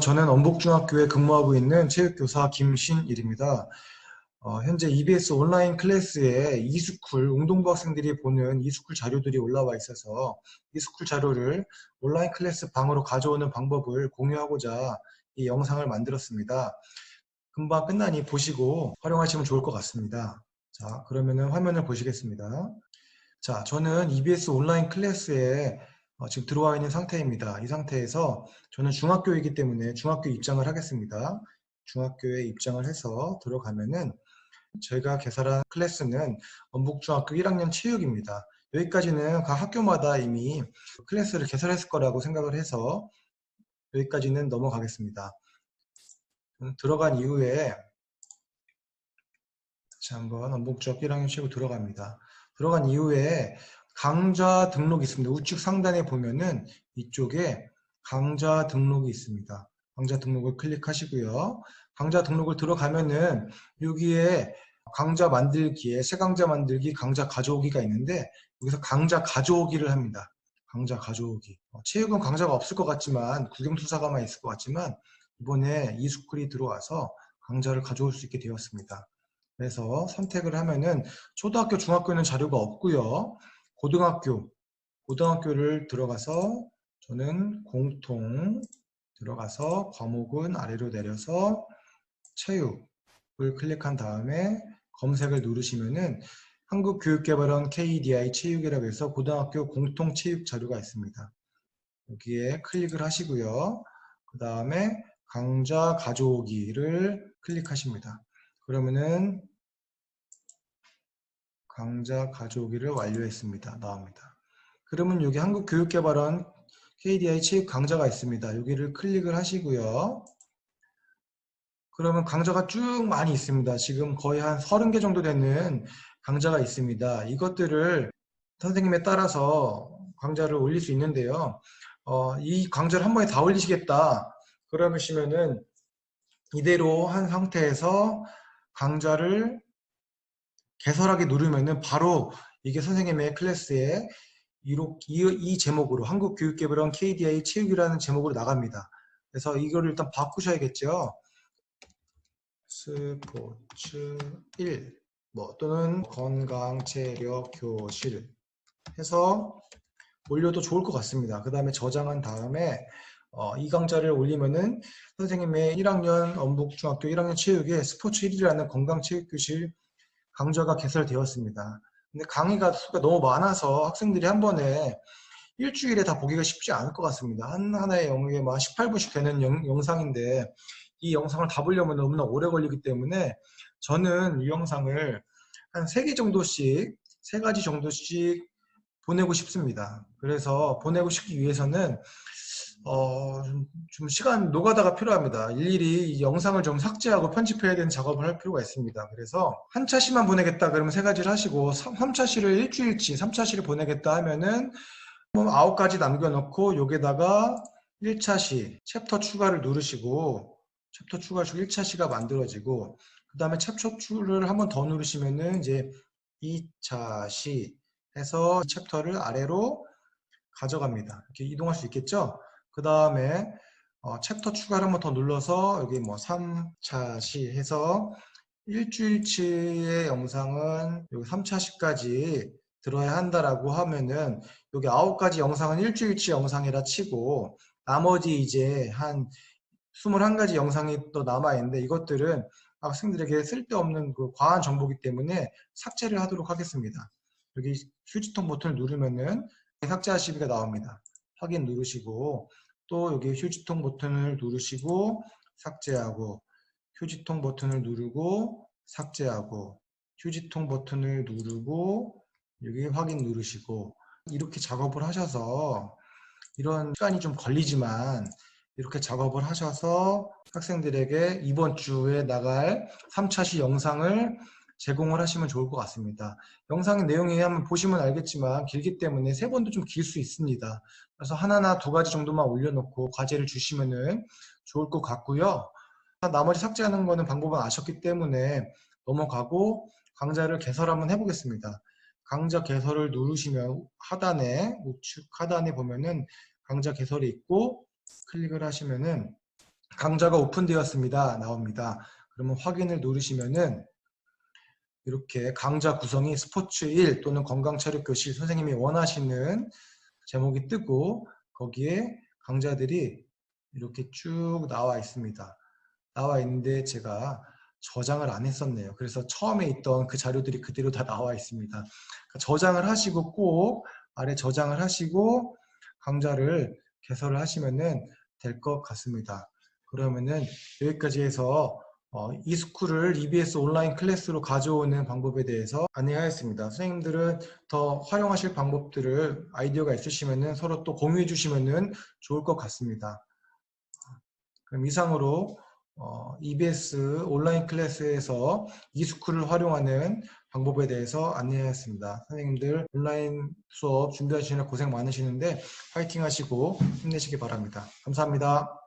저는 원북중학교에 근무하고 있는 체육교사 김신일입니다. 어, 현재 EBS 온라인 클래스에 이스쿨 운동부 학생들이 보는 이스쿨 자료들이 올라와 있어서 이스쿨 자료를 온라인 클래스 방으로 가져오는 방법을 공유하고자 이 영상을 만들었습니다. 금방 끝나니 보시고 활용하시면 좋을 것 같습니다. 자, 그러면은 화면을 보시겠습니다. 자, 저는 EBS 온라인 클래스에 어, 지금 들어와 있는 상태입니다. 이 상태에서 저는 중학교이기 때문에 중학교 입장을 하겠습니다. 중학교에 입장을 해서 들어가면은 저희가 개설한 클래스는 원북중학교 1학년 체육입니다. 여기까지는 각 학교마다 이미 클래스를 개설했을 거라고 생각을 해서 여기까지는 넘어가겠습니다. 음, 들어간 이후에 다시 한번 원북중학교 1학년 체육 들어갑니다. 들어간 이후에 강좌 등록이 있습니다. 우측 상단에 보면은 이쪽에 강좌 등록이 있습니다. 강좌 등록을 클릭하시고요. 강좌 등록을 들어가면은 여기에 강좌 만들기에 새 강좌 만들기, 강좌 가져오기가 있는데 여기서 강좌 가져오기를 합니다. 강좌 가져오기. 어, 체육은 강좌가 없을 것 같지만 국영투사가만 있을 것 같지만 이번에 이스쿨이 들어와서 강좌를 가져올 수 있게 되었습니다. 그래서 선택을 하면은 초등학교, 중학교는 자료가 없고요. 고등학교, 고등학교를 들어가서 저는 공통 들어가서 과목은 아래로 내려서 체육을 클릭한 다음에 검색을 누르시면은 한국교육개발원 KDI 체육이라고 해서 고등학교 공통 체육 자료가 있습니다. 여기에 클릭을 하시고요. 그 다음에 강좌 가져오기를 클릭하십니다. 그러면은 강좌 가져오기를 완료했습니다. 나옵니다. 그러면 여기 한국교육개발원 KDI 체육 강좌가 있습니다. 여기를 클릭을 하시고요. 그러면 강좌가 쭉 많이 있습니다. 지금 거의 한 30개 정도 되는 강좌가 있습니다. 이것들을 선생님에 따라서 강좌를 올릴 수 있는데요. 어, 이 강좌를 한 번에 다 올리시겠다. 그러시면은 이대로 한 상태에서 강좌를 개설하기 누르면은 바로 이게 선생님의 클래스에 이, 이 제목으로 한국교육개발원 KDI 체육이라는 제목으로 나갑니다. 그래서 이거를 일단 바꾸셔야겠죠. 스포츠 1, 뭐 또는 건강 체력 교실 해서 올려도 좋을 것 같습니다. 그 다음에 저장한 다음에 어, 이 강좌를 올리면은 선생님의 1학년 엄북중학교 1학년 체육에 스포츠 1이라는 건강체육교실 강좌가 개설되었습니다. 근데 강의가 수가 너무 많아서 학생들이 한 번에 일주일에 다 보기가 쉽지 않을 것 같습니다. 한 하나의 영역에 막 18분씩 되는 영, 상인데 이 영상을 다 보려면 너무나 오래 걸리기 때문에 저는 이 영상을 한세개 정도씩, 세 가지 정도씩 보내고 싶습니다. 그래서 보내고 싶기 위해서는 어, 좀, 좀 시간 노가다가 필요합니다. 일일이 이 영상을 좀 삭제하고 편집해야 되는 작업을 할 필요가 있습니다. 그래서 한 차시만 보내겠다 그러면 세 가지를 하시고 3차시를 일주일치 3차시를 보내겠다 하면은 뭐 9가지 남겨놓고 여기다가 1차시 챕터 추가를 누르시고 챕터 추가하시고 1차시가 만들어지고 그 다음에 챕터 추를 한번 더 누르시면은 이제 2차시 해서 챕터를 아래로 가져갑니다. 이렇게 이동할 수 있겠죠? 그 다음에 어, 챕터 추가를 한 번 더 눌러서 여기 뭐 3차시 해서 일주일치의 영상은 여기 3차시까지 들어야 한다라고 하면은 여기 9가지 영상은 일주일치 영상이라 치고 나머지 이제 한 21가지 영상이 또 남아있는데 이것들은 학생들에게 쓸데없는 그 과한 정보기 때문에 삭제를 하도록 하겠습니다. 여기 휴지통 버튼을 누르면은 삭제하시기가 나옵니다. 확인 누르시고 또 여기 휴지통 버튼을 누르시고 삭제하고 휴지통 버튼을 누르고 삭제하고 휴지통 버튼을 누르고 여기 확인 누르시고 이렇게 작업을 하셔서 이런 시간이 좀 걸리지만 이렇게 작업을 하셔서 학생들에게 이번 주에 나갈 3차 시 영상을 제공을 하시면 좋을 것 같습니다. 영상 내용이 한번 보시면 알겠지만 길기 때문에 세 번도 좀 길 수 있습니다. 그래서 하나나 두 가지 정도만 올려놓고 과제를 주시면 좋을 것 같고요. 나머지 삭제하는 거는 방법은 아셨기 때문에 넘어가고 강좌를 개설 한번 해보겠습니다. 강좌 개설을 누르시면 하단에 우측 하단에 보면은 강좌 개설이 있고 클릭을 하시면은 강좌가 오픈되었습니다. 나옵니다. 그러면 확인을 누르시면은 이렇게 강좌 구성이 스포츠 1 또는 건강체력교실 선생님이 원하시는 제목이 뜨고 거기에 강좌들이 이렇게 쭉 나와 있습니다. 나와 있는데 제가 저장을 안 했었네요. 그래서 처음에 있던 그 자료들이 그대로 다 나와 있습니다. 그러니까 저장을 하시고 꼭 아래 저장을 하시고 강좌를 개설을 하시면은 될것 같습니다. 그러면은 여기까지 해서 어, 이스쿨을 EBS 온라인 클래스로 가져오는 방법에 대해서 안내하였습니다. 선생님들은 더 활용하실 방법들을 아이디어가 있으시면은 서로 또 공유해 주시면은 좋을 것 같습니다. 그럼 이상으로 어, EBS 온라인 클래스에서 이스쿨을 활용하는 방법에 대해서 안내하였습니다. 선생님들 온라인 수업 준비하시느라 고생 많으시는데 파이팅 하시고 힘내시기 바랍니다. 감사합니다.